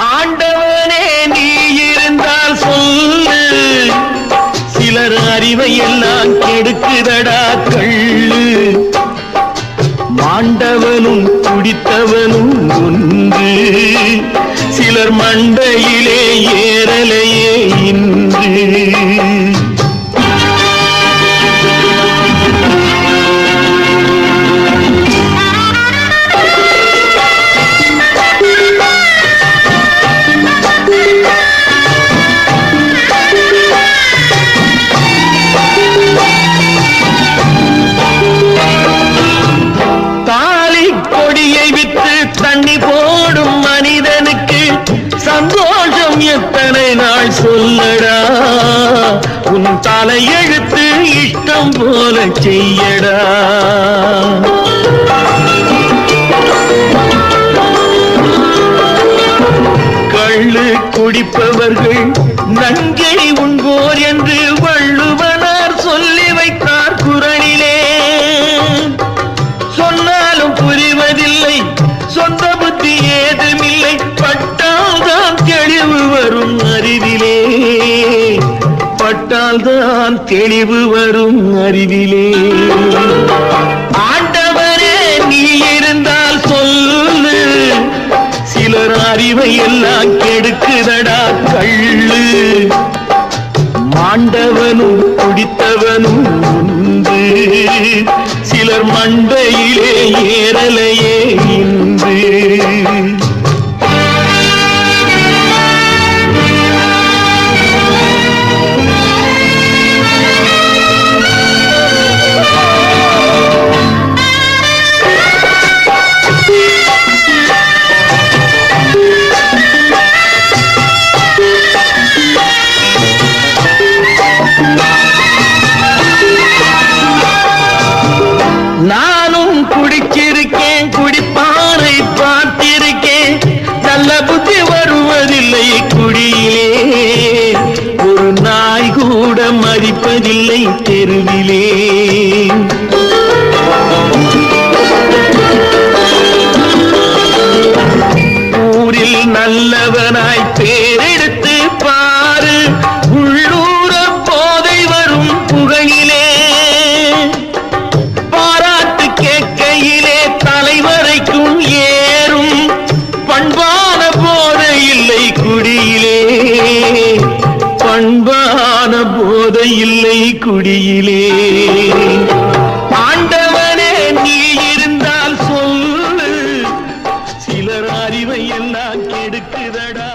ஆண்டவனே நீ இருந்தால் சொல்லு. சிலர் அறிவை எல்லாம் கெடுக்குதடா கள்ளு. மாண்டவனும் குடித்தவனும் ஒன்று. சிலர் மண்டையிலே ஏற எத்தனை நாள் சொல்லடா? உன் தலையெழுத்து இஷ்டம் போல செய்யடா. கள்ளு குடிப்பவர்கள் நங்கை தான் தெளிவு வரும் அறிவிலே. ஆண்டவரே நீ இருந்தால் சொல்லு. சிலர் அறிவை எல்லாம் கெடுக்குதடா கள்ளு. மாண்டவனும் குடித்தவனும் உண்டு. சிலர் மண்டையிலே ஏறலையே இன்று. மதிப்பதில்லை தெருவிலே. ஊரில் நல்லவனாய் பேரெடுத்து பாரு. உள்ளூர போதை வரும் புகையிலே பாராட்டு கேட்கையிலே தலைவரைக்கும் ஏறும். பண்பான போதை இல்லை குடியிலே. பண்பான போதை இல்லை குடியிலே. ஆண்டவனே நீ இருந்தால் சொல்லு. சிலர் அறிவை எல்லாம் கெடுக்குதடா.